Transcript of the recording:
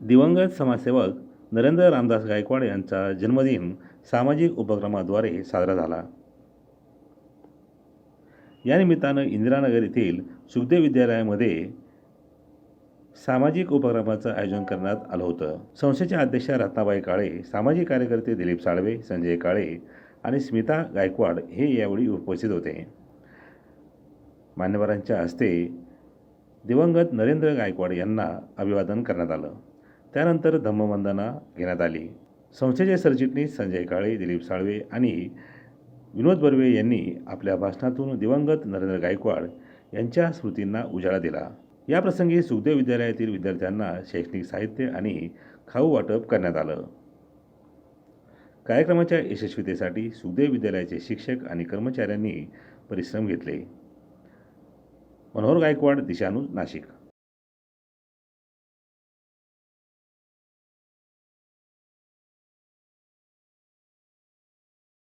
दिवंगत समाजसेवक नरेंद्र रामदास गायकवाड यांचा जन्मदिन सामाजिक उपक्रमाद्वारे साजरा झाला. या निमित्तानं इंदिरानगर येथील सुखदेव विद्यालयामध्ये सामाजिक उपक्रमाचं आयोजन करण्यात आलं होतं. संस्थेच्या अध्यक्षा रत्नाबाई काळे सामाजिक कार्यकर्ते दिलीप साळवे संजय काळे आणि स्मिता गायकवाड हे यावेळी उपस्थित होते. मान्यवरांच्या हस्ते दिवंगत नरेंद्र गायकवाड यांना अभिवादन करण्यात आलं. त्यानंतर धम्मवंदना घेण्यात आली. संस्थेचे सरचिटणीस संजय काळे दिलीप साळवे आणि विनोद बर्वे यांनी आपल्या भाषणातून दिवंगत नरेंद्र गायकवाड यांच्या स्मृतींना उजाळा दिला. याप्रसंगी सुखदेव विद्यालयातील विद्यार्थ्यांना शैक्षणिक साहित्य आणि खाऊ वाटप करण्यात आलं. कार्यक्रमाच्या यशस्वीतेसाठी सुखदेव विद्यालयाचे शिक्षक आणि कर्मचाऱ्यांनी परिश्रम घेतले. मनोहर गायकवाड दिशानू नाशिक.